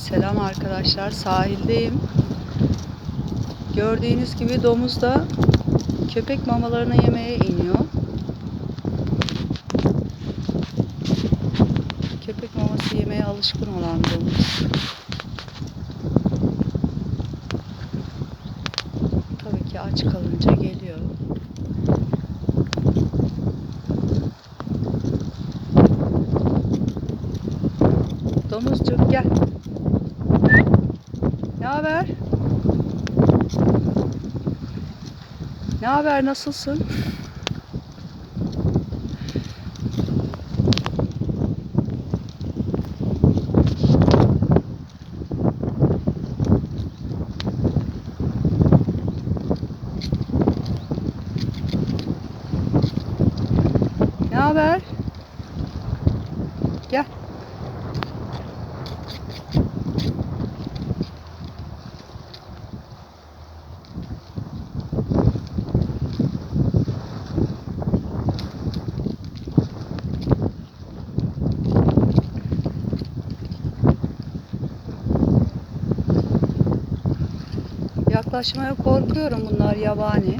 Selam arkadaşlar. Sahildeyim. Gördüğünüz gibi domuz da köpek mamalarını yemeye iniyor. Köpek maması yemeye alışkın olan domuz. Tabii ki aç kalınca geliyor. Domuzcuk gel. Ne haber? Ne haber? Nasılsın? Ne haber? Gel. Yaklaşmaya korkuyorum bunlar yabani.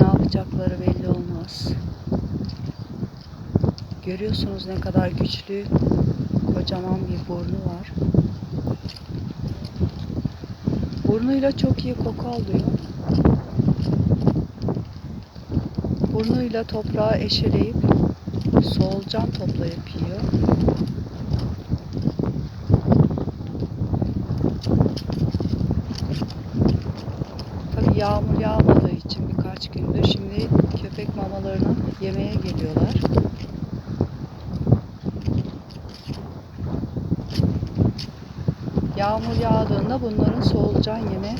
Ne yapacakları belli olmaz. Görüyorsunuz ne kadar güçlü, kocaman bir burnu var. Burnuyla çok iyi koku alıyor. Burnuyla toprağı eşeleyip solucan toplayıp yiyor. Tabii yağmur yağmadığı için birkaç gündür şimdi köpek mamalarını yemeye geliyorlar. Yağmur yağdığında bunların solucan yeme